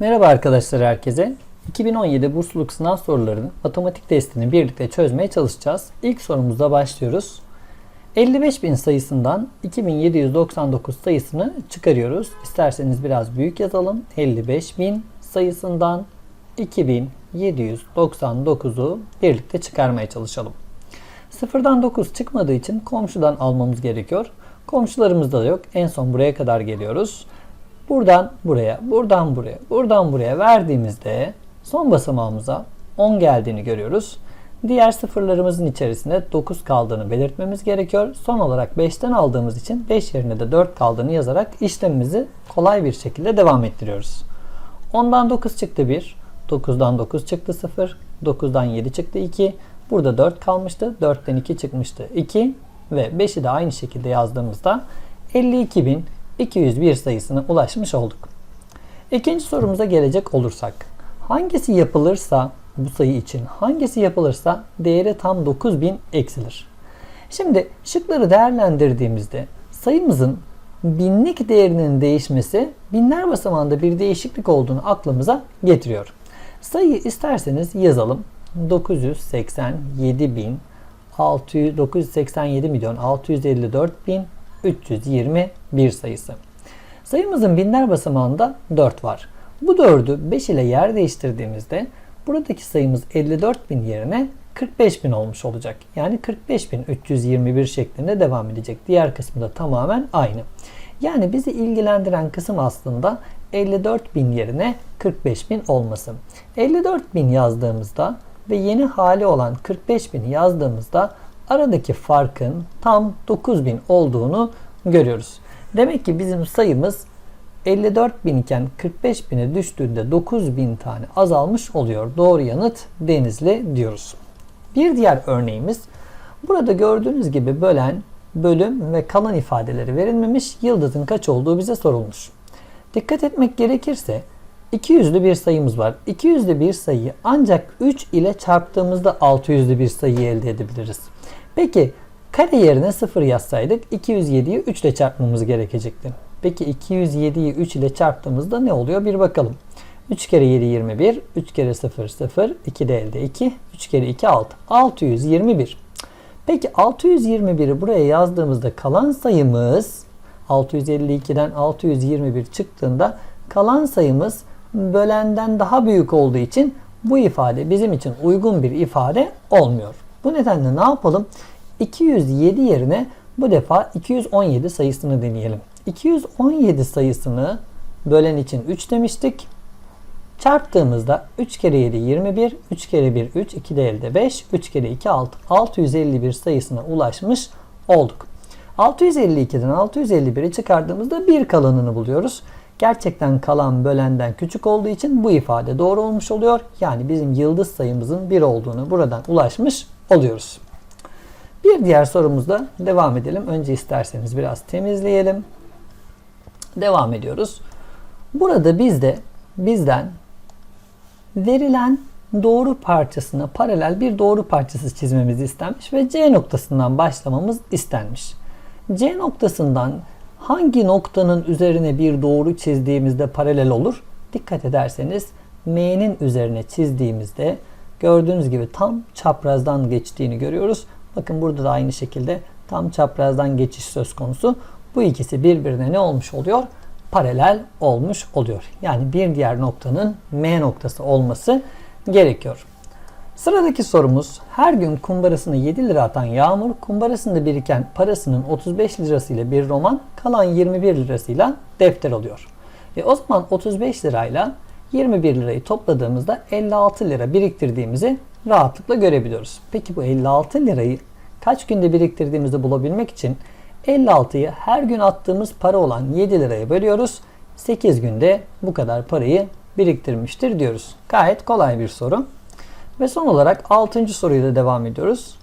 Merhaba arkadaşlar herkese. 2017 bursluluk sınav sorularının matematik testini birlikte çözmeye çalışacağız. İlk sorumuzda başlıyoruz. 55.000 sayısından 2799 sayısını çıkarıyoruz. İsterseniz biraz büyük yazalım. 55.000 sayısından 2799'u birlikte çıkarmaya çalışalım. Sıfırdan 9 çıkmadığı için komşudan almamız gerekiyor. Komşularımızda da yok. En son buraya kadar geliyoruz. Buradan buraya, buradan buraya, buradan buraya verdiğimizde son basamağımıza 10 geldiğini görüyoruz. Diğer sıfırlarımızın içerisinde 9 kaldığını belirtmemiz gerekiyor. Son olarak 5'ten aldığımız için 5 yerine de 4 kaldığını yazarak işlemimizi kolay bir şekilde devam ettiriyoruz. 10'dan 9 çıktı 1, 9'dan 9 çıktı 0, 9'dan 7 çıktı 2, burada 4 kalmıştı, 4'ten 2 çıkmıştı 2 ve 5'i de aynı şekilde yazdığımızda 52.201 sayısına ulaşmış olduk. İkinci sorumuza gelecek olursak, hangisi yapılırsa bu sayı için hangisi yapılırsa değeri tam 9000 eksilir. Şimdi şıkları değerlendirdiğimizde sayımızın binlik değerinin değişmesi binler basamağında bir değişiklik olduğunu aklımıza getiriyor. Sayıyı isterseniz yazalım. 987 600, 987 milyon 654 bin 321 sayısı. Sayımızın binler basamağında 4 var. Bu 4'ü 5 ile yer değiştirdiğimizde buradaki sayımız 54 bin yerine 45 bin olmuş olacak. Yani 45.321 şeklinde devam edecek. Diğer kısmı da tamamen aynı. Yani bizi ilgilendiren kısım aslında 54 bin yerine 45 bin olması. 54 bin yazdığımızda ve yeni hali olan 45 bin yazdığımızda aradaki farkın tam 9 bin olduğunu görüyoruz. Demek ki bizim sayımız 54 bin iken 45 bine düştüğünde 9 bin tane azalmış oluyor. Doğru yanıt Denizli diyoruz. Bir diğer örneğimiz burada gördüğünüz gibi bölen, bölüm ve kalan ifadeleri verilmemiş yıldızın kaç olduğu bize sorulmuş. Dikkat etmek gerekirse 200'lü bir sayımız var. 200'lü bir sayıyı ancak 3 ile çarptığımızda 600'lü bir sayı elde edebiliriz. Peki kare yerine 0 yazsaydık 207'yi 3 ile çarpmamız gerekecekti. Peki 207'yi 3 ile çarptığımızda ne oluyor bir bakalım. 3 kere 7 21, 3 kere 0 0, 2 de elde 2, 3 kere 2 6. 621. Peki 621'i buraya yazdığımızda kalan sayımız 652'den 621 çıktığında kalan sayımız bölenden daha büyük olduğu için bu ifade bizim için uygun bir ifade olmuyor. Bu nedenle ne yapalım? 207 yerine bu defa 217 sayısını deneyelim. 217 sayısını bölen için 3 demiştik. Çarptığımızda 3 kere 7 21, 3 kere 1 3, 2 de elde 5, 3 kere 2 6. 651 sayısına ulaşmış olduk. 652'den 651'i çıkardığımızda bir kalanını buluyoruz. Gerçekten kalan bölenden küçük olduğu için bu ifade doğru olmuş oluyor. Yani bizim yıldız sayımızın 1 olduğunu buradan ulaşmış oluyoruz. Bir diğer sorumuzda devam edelim. Önce isterseniz biraz temizleyelim. Devam ediyoruz. Burada bizde bizden verilen doğru parçasına paralel bir doğru parçası çizmemiz istenmiş ve C noktasından başlamamız istenmiş. C noktasından hangi noktanın üzerine bir doğru çizdiğimizde paralel olur? Dikkat ederseniz M'nin üzerine çizdiğimizde gördüğünüz gibi tam çaprazdan geçtiğini görüyoruz. Bakın burada da aynı şekilde tam çaprazdan geçiş söz konusu. Bu ikisi birbirine ne olmuş oluyor? Paralel olmuş oluyor. Yani bir diğer noktanın M noktası olması gerekiyor. Sıradaki sorumuz her gün kumbarasını 7 lira atan Yağmur kumbarasında biriken parasının 35 lirasıyla bir roman kalan 21 lirasıyla defter alıyor. E o zaman 35 lirayla 21 lirayı topladığımızda 56 lira biriktirdiğimizi rahatlıkla görebiliyoruz. Peki bu 56 lirayı kaç günde biriktirdiğimizi bulabilmek için 56'yı her gün attığımız para olan 7 liraya bölüyoruz. 8 günde bu kadar parayı biriktirmiştir diyoruz. Gayet kolay bir soru. Ve son olarak 6. soruyla devam ediyoruz.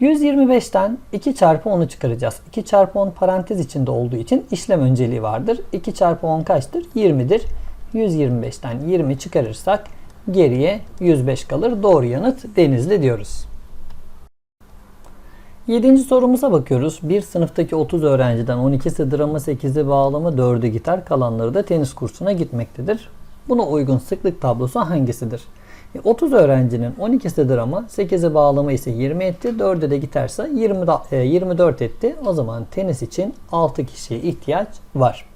125'ten 2 çarpı 10'u çıkaracağız. 2 çarpı 10 parantez içinde olduğu için işlem önceliği vardır. 2 çarpı 10 kaçtır? 20'dir. 125'ten 20 çıkarırsak geriye 105 kalır. Doğru yanıt Denizli diyoruz. Yedinci sorumuza bakıyoruz. Bir sınıftaki 30 öğrenciden 12'si drama, 8'i bağlama, 4'ü gitar, kalanları da tenis kursuna gitmektedir. Buna uygun sıklık tablosu hangisidir? E, 30 öğrencinin 12'sidir ama 8'e bağlama ise 20 etti. 4'e de giderse 20, da- e, 24 etti. O zaman tenis için 6 kişiye ihtiyaç var.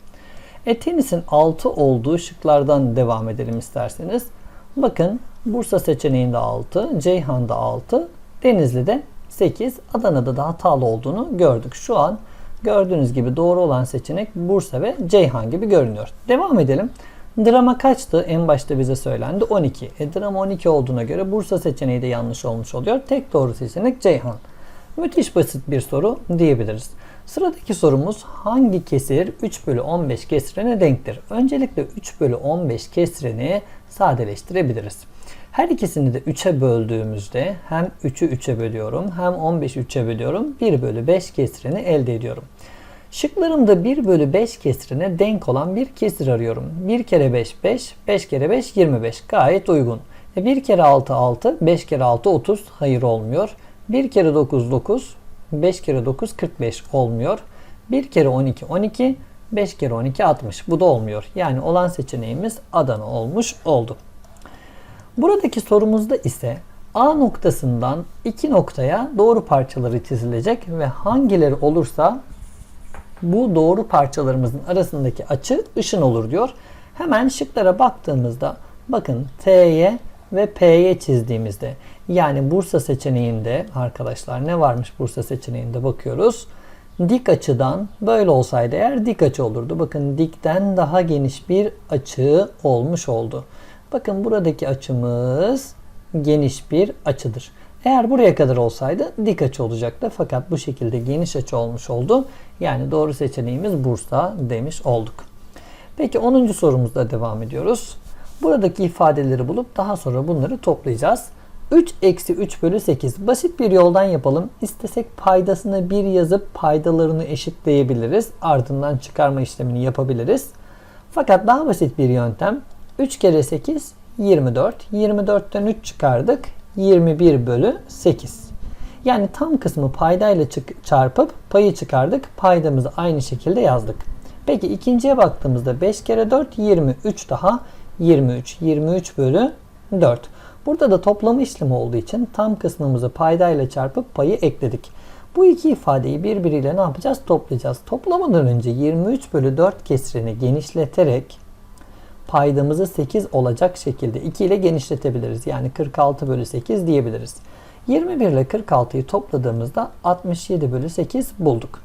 E tenisin 6 olduğu şıklardan devam edelim isterseniz. Bakın Bursa seçeneğinde 6, Ceyhan'da 6, Denizli'de 8, Adana'da da hatalı olduğunu gördük. Şu an gördüğünüz gibi doğru olan seçenek Bursa ve Ceyhan gibi görünüyor. Devam edelim. Drama kaçtı? En başta bize söylendi 12. E, drama 12 olduğuna göre Bursa seçeneği de yanlış olmuş oluyor. Tek doğru seçenek Ceyhan. Müthiş basit bir soru diyebiliriz. Sıradaki sorumuz hangi kesir 3 bölü 15 kesirine denktir? Öncelikle 3 bölü 15 kesirini sadeleştirebiliriz. Her ikisini de 3'e böldüğümüzde hem 3'ü 3'e bölüyorum hem 15'i 3'e bölüyorum. 1 bölü 5 kesirini elde ediyorum. Şıklarımda 1 bölü 5 kesirine denk olan bir kesir arıyorum. 1 kere 5 5, 5 kere 5 25 gayet uygun. E 1 kere 6 6, 5 kere 6 30 hayır olmuyor. 1 kere 9 9, 5 kere 9 45 olmuyor. 1 kere 12 12, 5 kere 12 60 bu da olmuyor. Yani olan seçeneğimiz Adana olmuş oldu. Buradaki sorumuzda ise A noktasından iki noktaya doğru parçaları çizilecek ve hangileri olursa bu doğru parçalarımızın arasındaki açı ışın olur diyor. Hemen şıklara baktığımızda bakın T'ye ve P'ye çizdiğimizde yani Bursa seçeneğinde arkadaşlar ne varmış Bursa seçeneğinde bakıyoruz. Dik açıdan böyle olsaydı eğer dik açı olurdu. Bakın dikten daha geniş bir açı olmuş oldu. Bakın buradaki açımız geniş bir açıdır. Eğer buraya kadar olsaydı dik açı olacaktı. Fakat bu şekilde geniş açı olmuş oldu. Yani doğru seçeneğimiz Bursa demiş olduk. Peki 10. sorumuzda devam ediyoruz. Buradaki ifadeleri bulup daha sonra bunları toplayacağız. 3 eksi 3 bölü 8. Basit bir yoldan yapalım. İstesek paydasını 1 yazıp paydalarını eşitleyebiliriz. Ardından çıkarma işlemini yapabiliriz. Fakat daha basit bir yöntem. 3 kere 8 24. 24'ten 3 çıkardık. 21 bölü 8. Yani tam kısmı paydayla çarpıp payı çıkardık. Paydamızı aynı şekilde yazdık. Peki ikinciye baktığımızda 5 kere 4 23 daha 23. 23 bölü 4. Burada da toplama işlemi olduğu için tam kısmımızı paydayla çarpıp payı ekledik. Bu iki ifadeyi birbiriyle ne yapacağız? Toplayacağız. Toplamadan önce 23 bölü 4 kesirini genişleterek paydamızı 8 olacak şekilde 2 ile genişletebiliriz. Yani 46 bölü 8 diyebiliriz. 21 ile 46'yı topladığımızda 67 bölü 8 bulduk.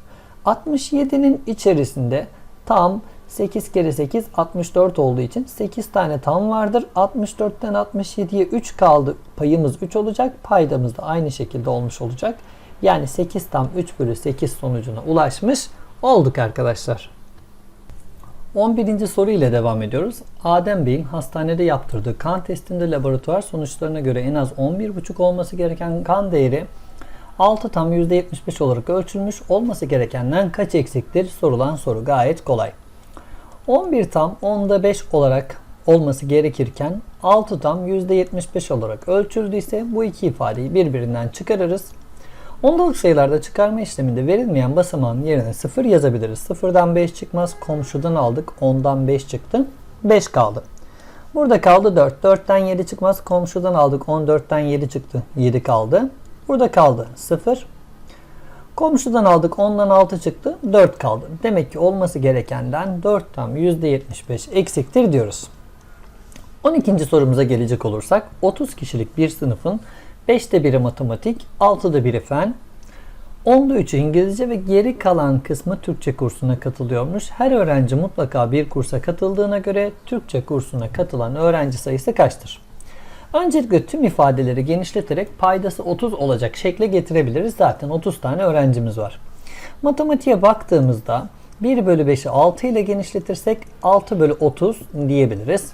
67'nin içerisinde tam 8 kere 8 64 olduğu için 8 tane tam vardır. 64'ten 67'ye 3 kaldı. Payımız 3 olacak. Paydamız da aynı şekilde olmuş olacak. Yani 8 tam 3 bölü 8 sonucuna ulaşmış olduk arkadaşlar. 11. soru ile devam ediyoruz. Adem Bey'in hastanede yaptırdığı kan testinde laboratuvar sonuçlarına göre en az 11,5 olması gereken kan değeri 6 tam %75 olarak ölçülmüş olması gerekenden kaç eksiktir sorulan soru gayet kolay. 11 tam 10'da 5 olarak olması gerekirken 6 tam %75 olarak ölçüldüyse bu iki ifadeyi birbirinden çıkarırız. Ondalık sayılarda çıkarma işleminde verilmeyen basamağın yerine 0 yazabiliriz. 0'dan 5 çıkmaz. Komşudan aldık. 10'dan 5 çıktı. 5 kaldı. Burada kaldı 4. 4'ten 7 çıkmaz. Komşudan aldık. 14'ten 7 çıktı. 7 kaldı. Burada kaldı 0. Komşudan aldık 10'dan 6 çıktı 4 kaldı. Demek ki olması gerekenden 4 tam %75 eksiktir diyoruz. 12. sorumuza gelecek olursak 30 kişilik bir sınıfın 5'te biri matematik, 6'da biri fen, 10'da 3'ü İngilizce ve geri kalan kısmı Türkçe kursuna katılıyormuş. Her öğrenci mutlaka bir kursa katıldığına göre Türkçe kursuna katılan öğrenci sayısı kaçtır? Öncelikle tüm ifadeleri genişleterek paydası 30 olacak şekle getirebiliriz. Zaten 30 tane öğrencimiz var. Matematiğe baktığımızda 1 bölü 5'i 6 ile genişletirsek 6 bölü 30 diyebiliriz.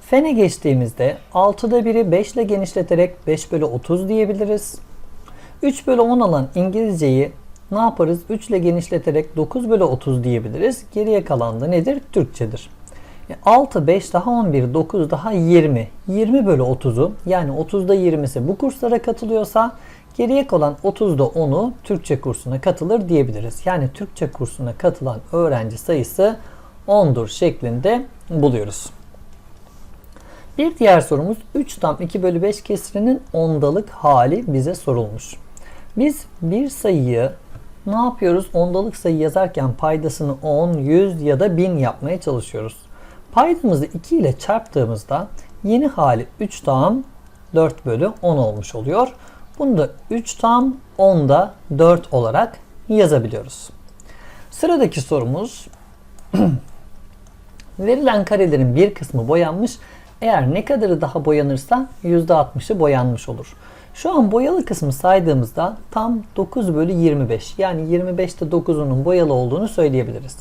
Fene geçtiğimizde 6'da 1'i 5 ile genişleterek 5 bölü 30 diyebiliriz. 3 bölü 10 alan İngilizceyi ne yaparız? 3 ile genişleterek 9 bölü 30 diyebiliriz. Geriye kalan da nedir? Türkçedir. 6, 5 daha 11, 9 daha 20. 20 bölü 30'u yani 30'da 20'si bu kurslara katılıyorsa geriye kalan 30'da 10'u Türkçe kursuna katılır diyebiliriz. Yani Türkçe kursuna katılan öğrenci sayısı 10'dur şeklinde buluyoruz. Bir diğer sorumuz 3 tam 2 bölü 5 kesirinin ondalık hali bize sorulmuş. Biz bir sayıyı ne yapıyoruz? Ondalık sayı yazarken paydasını 10, 100 ya da 1000 yapmaya çalışıyoruz. Paydamızı 2 ile çarptığımızda yeni hali 3 tam 4 bölü 10 olmuş oluyor. Bunu da 3 tam 10'da 4 olarak yazabiliyoruz. Sıradaki sorumuz verilen karelerin bir kısmı boyanmış. Eğer ne kadarı daha boyanırsa %60'ı boyanmış olur. Şu an boyalı kısmı saydığımızda tam 9 bölü 25 yani 25'te 9'unun boyalı olduğunu söyleyebiliriz.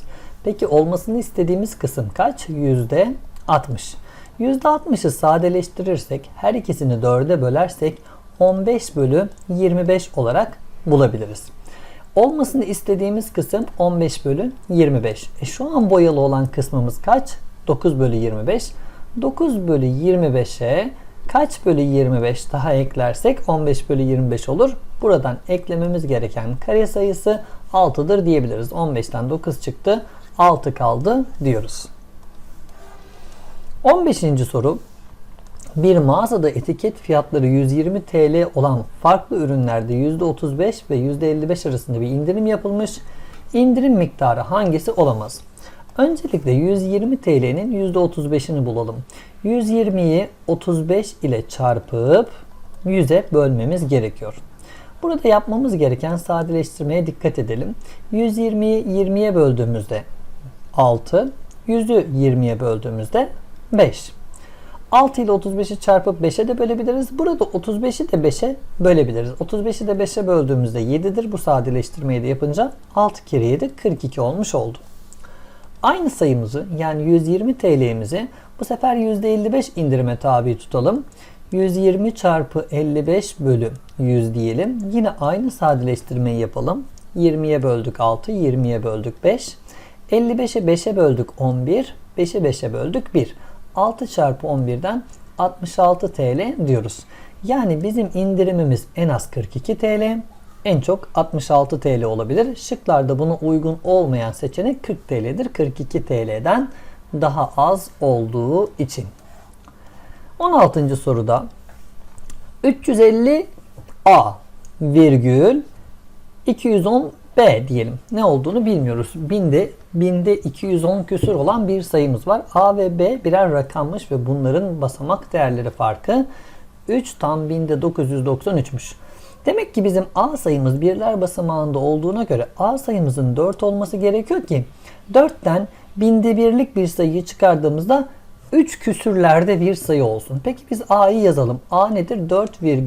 Peki olmasını istediğimiz kısım kaç? %60. %60'ı sadeleştirirsek her ikisini 4'e bölersek 15 bölü 25 olarak bulabiliriz. Olmasını istediğimiz kısım 15 bölü 25. E şu an boyalı olan kısmımız kaç? 9 bölü 25. 9 bölü 25'e kaç bölü 25 daha eklersek 15 bölü 25 olur. Buradan eklememiz gereken kare sayısı 6'dır diyebiliriz. 15'ten 9 çıktı. 6 kaldı diyoruz. 15. soru bir mağazada etiket fiyatları 120 TL olan farklı ürünlerde %35 ve %55 arasında bir indirim yapılmış. İndirim miktarı hangisi olamaz? Öncelikle 120 TL'nin %35'ini bulalım. 120'yi 35 ile çarpıp 100'e bölmemiz gerekiyor. Burada yapmamız gereken sadeleştirmeye dikkat edelim. 120'yi 20'ye böldüğümüzde 6, 100'ü 20'ye böldüğümüzde 5. 6 ile 35'i çarpıp 5'e de bölebiliriz. Burada 35'i de 5'e bölebiliriz. 35'i de 5'e böldüğümüzde 7'dir. Bu sadeleştirmeyi de yapınca 6 kere 7 42 olmuş oldu. Aynı sayımızı yani 120 TL'mizi bu sefer %55 indirime tabi tutalım. 120 çarpı 55 bölü 100 diyelim. Yine aynı sadeleştirmeyi yapalım. 20'ye böldük 6, 20'ye böldük 5. 55'e 5'e böldük 11, 5'e 5'e böldük 1. 6 çarpı 11'den 66 TL diyoruz. Yani bizim indirimimiz en az 42 TL, en çok 66 TL olabilir. Şıklarda buna uygun olmayan seçenek 40 TL'dir. 42 TL'den daha az olduğu için. 16. soruda 350 A virgül 210 B diyelim. Ne olduğunu bilmiyoruz. Binde, binde 210 küsur olan bir sayımız var. A ve B birer rakammış ve bunların basamak değerleri farkı 3 tam binde 993'müş. Demek ki bizim A sayımız birler basamağında olduğuna göre A sayımızın 4 olması gerekiyor ki 4'ten binde birlik bir sayıyı çıkardığımızda 3 küsürlerde bir sayı olsun. Peki biz A'yı yazalım. A nedir? 4,000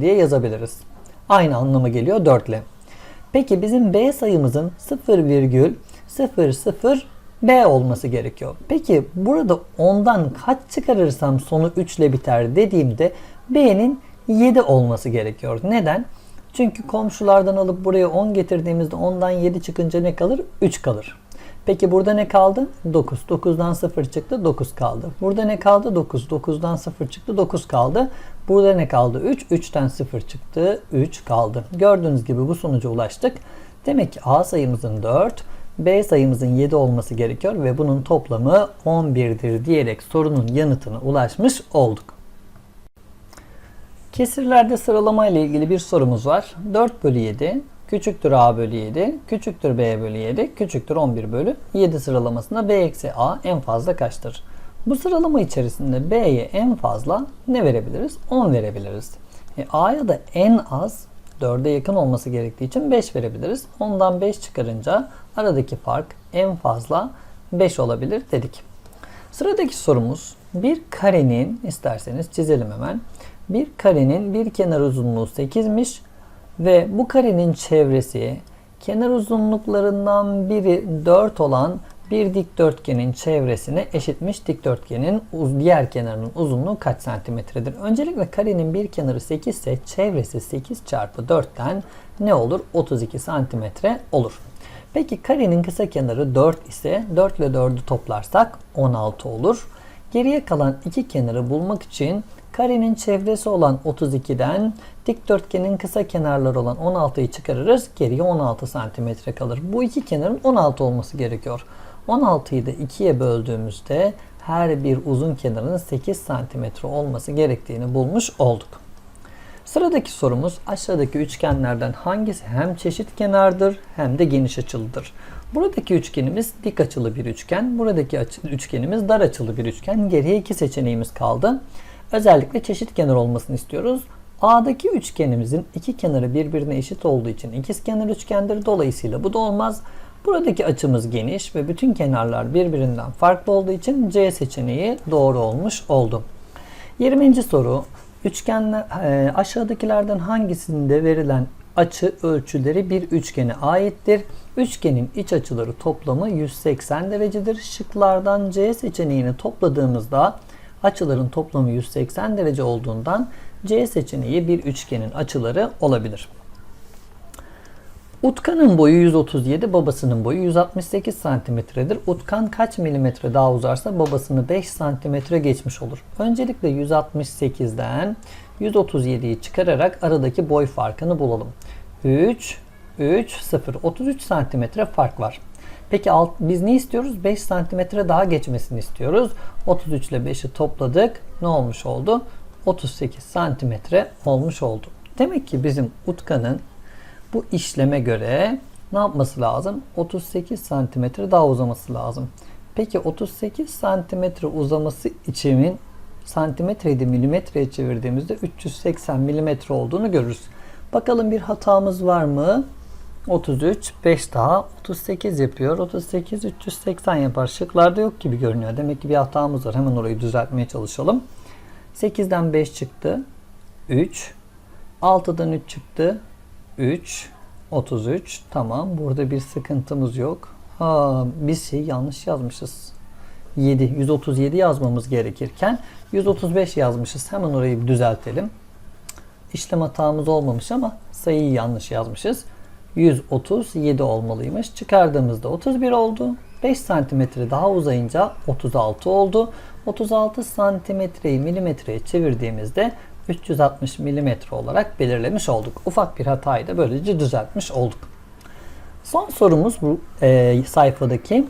diye yazabiliriz. Aynı anlama geliyor 4 ile. Peki bizim B sayımızın 0,00 B olması gerekiyor. Peki burada ondan kaç çıkarırsam sonu 3 ile biter dediğimde B'nin 7 olması gerekiyor. Neden? Çünkü komşulardan alıp buraya 10 getirdiğimizde ondan 7 çıkınca ne kalır? 3 kalır. Peki burada ne kaldı? 9. 9'dan 0 çıktı 9 kaldı. Burada ne kaldı? 9. 9'dan 0 çıktı 9 kaldı. Burada ne kaldı? 3. 3'ten 0 çıktı 3 kaldı. Gördüğünüz gibi bu sonuca ulaştık. Demek ki A sayımızın 4, B sayımızın 7 olması gerekiyor ve bunun toplamı 11'dir diyerek sorunun yanıtına ulaşmış olduk. Kesirlerde sıralama ile ilgili bir sorumuz var. 4 bölü 7 küçüktür a bölü 7, küçüktür b bölü 7, küçüktür 11 bölü 7 sıralamasında b eksi a en fazla kaçtır? Bu sıralama içerisinde b'ye en fazla ne verebiliriz? 10 verebiliriz. E, a'ya da en az 4'e yakın olması gerektiği için 5 verebiliriz. Ondan 5 çıkarınca aradaki fark en fazla 5 olabilir dedik. Sıradaki sorumuz bir karenin isterseniz çizelim hemen. Bir karenin bir kenar uzunluğu 8'miş ve bu karenin çevresi kenar uzunluklarından biri 4 olan bir dikdörtgenin çevresine eşitmiş. Dikdörtgenin diğer kenarının uzunluğu kaç santimetredir? Öncelikle karenin bir kenarı 8 ise çevresi 8 çarpı 4'ten ne olur? 32 santimetre olur. Peki karenin kısa kenarı 4 ise 4 ile 4'ü toplarsak 16 olur. Geriye kalan iki kenarı bulmak için Karenin çevresi olan 32'den dikdörtgenin kısa kenarları olan 16'yı çıkarırız. Geriye 16 santimetre kalır. Bu iki kenarın 16 olması gerekiyor. 16'yı da 2'ye böldüğümüzde her bir uzun kenarının 8 cm olması gerektiğini bulmuş olduk. Sıradaki sorumuz aşağıdaki üçgenlerden hangisi hem çeşit kenardır hem de geniş açılıdır? Buradaki üçgenimiz dik açılı bir üçgen. Buradaki üçgenimiz dar açılı bir üçgen. Geriye iki seçeneğimiz kaldı. Özellikle çeşit kenar olmasını istiyoruz. A'daki üçgenimizin iki kenarı birbirine eşit olduğu için ikizkenar üçgendir. Dolayısıyla bu da olmaz. Buradaki açımız geniş ve bütün kenarlar birbirinden farklı olduğu için C seçeneği doğru olmuş oldu. 20. soru. Üçgenler e, aşağıdakilerden hangisinde verilen açı ölçüleri bir üçgene aittir? Üçgenin iç açıları toplamı 180 derecedir. Şıklardan C seçeneğini topladığımızda açıların toplamı 180 derece olduğundan C seçeneği bir üçgenin açıları olabilir. Utkan'ın boyu 137, babasının boyu 168 santimetredir. Utkan kaç milimetre daha uzarsa babasını 5 santimetre geçmiş olur. Öncelikle 168'den 137'yi çıkararak aradaki boy farkını bulalım. 3, 3, 0. 33 santimetre fark var. Peki alt, biz ne istiyoruz? 5 santimetre daha geçmesini istiyoruz. 33 ile 5'i topladık. Ne olmuş oldu? 38 santimetre olmuş oldu. Demek ki bizim Utkan'ın bu işleme göre ne yapması lazım? 38 santimetre daha uzaması lazım. Peki 38 santimetre uzaması içimin santimetreydi milimetreye çevirdiğimizde 380 milimetre olduğunu görürüz. Bakalım bir hatamız var mı? 33, 5 daha 38 yapıyor. 38, 380 yapar. Şıklarda yok gibi görünüyor. Demek ki bir hatamız var. Hemen orayı düzeltmeye çalışalım. 8'den 5 çıktı. 3. 6'dan 3 çıktı. 3. 33. Tamam. Burada bir sıkıntımız yok. Ha, biz şey yanlış yazmışız. 7. 137 yazmamız gerekirken 135 yazmışız. Hemen orayı bir düzeltelim. İşlem hatamız olmamış ama sayıyı yanlış yazmışız. 137 olmalıymış. Çıkardığımızda 31 oldu. 5 santimetre daha uzayınca 36 oldu. 36 santimetreyi milimetreye çevirdiğimizde 360 milimetre olarak belirlemiş olduk. Ufak bir hatayı da böylece düzeltmiş olduk. Son sorumuz bu e, sayfadaki.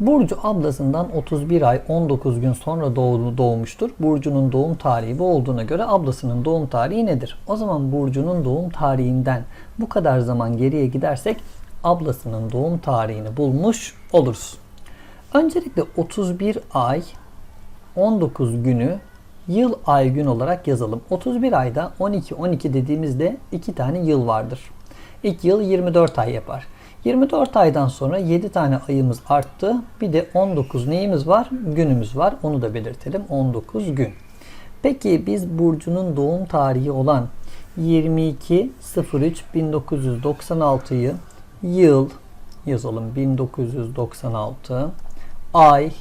Burcu ablasından 31 ay 19 gün sonra doğdu, doğmuştur. Burcu'nun doğum tarihi bu olduğuna göre ablasının doğum tarihi nedir? O zaman Burcu'nun doğum tarihinden bu kadar zaman geriye gidersek ablasının doğum tarihini bulmuş oluruz. Öncelikle 31 ay 19 günü yıl ay gün olarak yazalım. 31 ayda 12 12 dediğimizde 2 tane yıl vardır. İlk yıl 24 ay yapar. 24 aydan sonra 7 tane ayımız arttı. Bir de 19 neyimiz var? Günümüz var. Onu da belirtelim. 19 gün. Peki biz Burcu'nun doğum tarihi olan 22.03.1996'yı yıl yazalım 1996 ay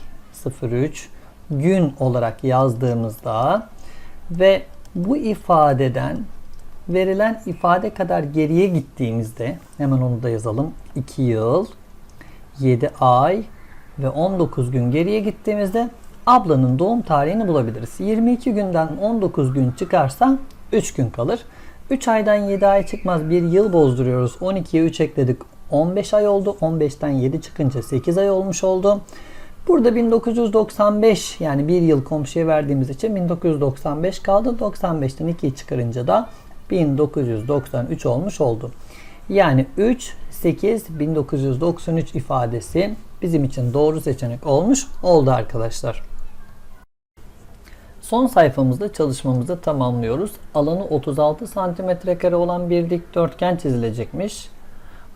03 gün olarak yazdığımızda ve bu ifadeden verilen ifade kadar geriye gittiğimizde hemen onu da yazalım. 2 yıl, 7 ay ve 19 gün geriye gittiğimizde ablanın doğum tarihini bulabiliriz. 22 günden 19 gün çıkarsa 3 gün kalır. 3 aydan 7 ay çıkmaz bir yıl bozduruyoruz. 12'ye 3 ekledik 15 ay oldu. 15'ten 7 çıkınca 8 ay olmuş oldu. Burada 1995 yani bir yıl komşuya verdiğimiz için 1995 kaldı. 95'ten 2'yi çıkarınca da 1993 olmuş oldu. Yani 3, 8, 1993 ifadesi bizim için doğru seçenek olmuş oldu arkadaşlar. Son sayfamızda çalışmamızı tamamlıyoruz. Alanı 36 cm kare olan bir dikdörtgen çizilecekmiş.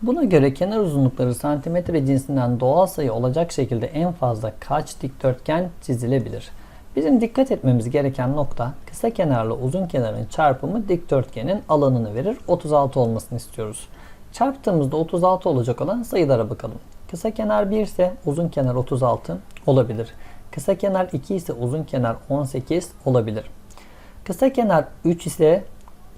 Buna göre kenar uzunlukları santimetre cinsinden doğal sayı olacak şekilde en fazla kaç dikdörtgen çizilebilir? Bizim dikkat etmemiz gereken nokta kısa kenarla uzun kenarın çarpımı dikdörtgenin alanını verir. 36 olmasını istiyoruz. Çarptığımızda 36 olacak olan sayılara bakalım. Kısa kenar 1 ise uzun kenar 36 olabilir. Kısa kenar 2 ise uzun kenar 18 olabilir. Kısa kenar 3 ise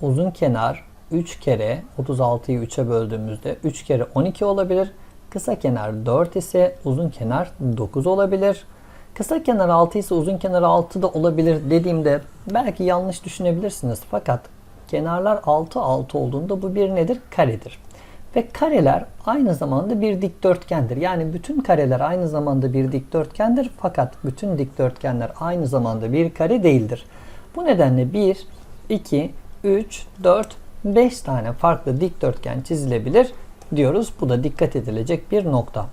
uzun kenar 3 kere 36'yı 3'e böldüğümüzde 3 kere 12 olabilir. Kısa kenar 4 ise uzun kenar 9 olabilir. Kısa kenar 6 ise uzun kenar 6 da olabilir dediğimde belki yanlış düşünebilirsiniz. Fakat kenarlar 6 6 olduğunda bu bir nedir? Karedir. Ve kareler aynı zamanda bir dikdörtgendir. Yani bütün kareler aynı zamanda bir dikdörtgendir fakat bütün dikdörtgenler aynı zamanda bir kare değildir. Bu nedenle 1, 2, 3, 4, 5 tane farklı dikdörtgen çizilebilir diyoruz. Bu da dikkat edilecek bir nokta.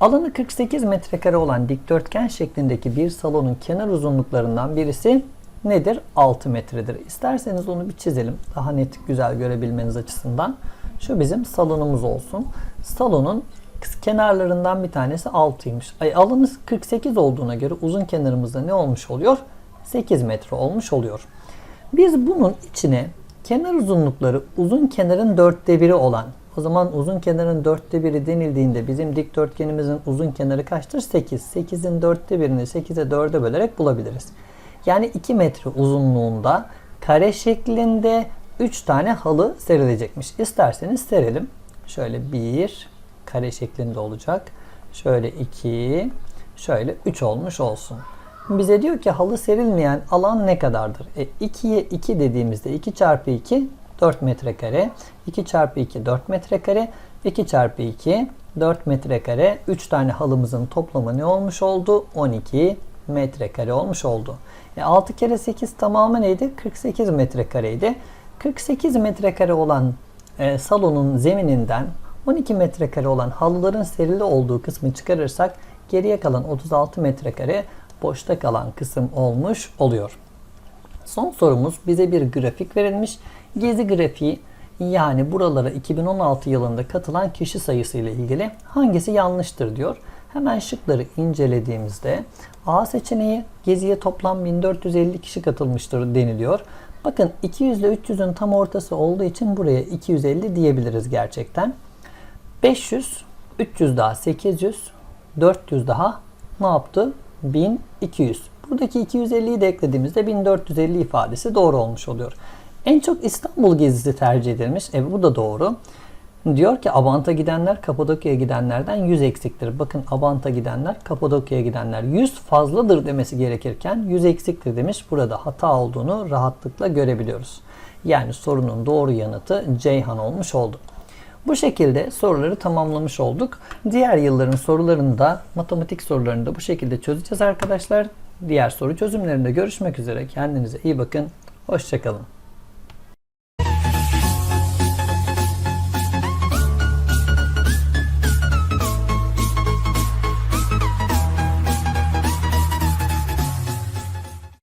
Alanı 48 metrekare olan dikdörtgen şeklindeki bir salonun kenar uzunluklarından birisi nedir? 6 metredir. İsterseniz onu bir çizelim. Daha net güzel görebilmeniz açısından. Şu bizim salonumuz olsun. Salonun kenarlarından bir tanesi 6'ymış. Ay, alanı 48 olduğuna göre uzun kenarımızda ne olmuş oluyor? 8 metre olmuş oluyor. Biz bunun içine kenar uzunlukları uzun kenarın dörtte biri olan o zaman uzun kenarın dörtte biri denildiğinde bizim dikdörtgenimizin uzun kenarı kaçtır? 8. 8'in dörtte birini 8'e 4'e bölerek bulabiliriz. Yani 2 metre uzunluğunda kare şeklinde 3 tane halı serilecekmiş. İsterseniz serelim. Şöyle 1 kare şeklinde olacak. Şöyle 2 şöyle 3 olmuş olsun. Bize diyor ki halı serilmeyen alan ne kadardır? E, 2'ye 2 dediğimizde 2 çarpı 2 4 metrekare. 2 çarpı 2 4 metrekare. 2 çarpı 2 4 metrekare. 3 tane halımızın toplamı ne olmuş oldu? 12 metrekare olmuş oldu. E 6 kere 8 tamamı neydi? 48 metrekareydi. 48 metrekare olan e, salonun zemininden 12 metrekare olan halıların serili olduğu kısmı çıkarırsak geriye kalan 36 metrekare boşta kalan kısım olmuş oluyor. Son sorumuz bize bir grafik verilmiş. Gezi grafiği yani buralara 2016 yılında katılan kişi sayısı ile ilgili hangisi yanlıştır diyor. Hemen şıkları incelediğimizde A seçeneği geziye toplam 1450 kişi katılmıştır deniliyor. Bakın 200 ile 300'ün tam ortası olduğu için buraya 250 diyebiliriz gerçekten. 500, 300 daha 800, 400 daha ne yaptı? 1200. Buradaki 250'yi de eklediğimizde 1450 ifadesi doğru olmuş oluyor. En çok İstanbul gezisi tercih edilmiş. E bu da doğru. Diyor ki Abant'a gidenler Kapadokya'ya gidenlerden 100 eksiktir. Bakın Abant'a gidenler Kapadokya'ya gidenler 100 fazladır demesi gerekirken 100 eksiktir demiş. Burada hata olduğunu rahatlıkla görebiliyoruz. Yani sorunun doğru yanıtı Ceyhan olmuş oldu. Bu şekilde soruları tamamlamış olduk. Diğer yılların sorularını da matematik sorularını da bu şekilde çözeceğiz arkadaşlar. Diğer soru çözümlerinde görüşmek üzere. Kendinize iyi bakın. Hoşçakalın.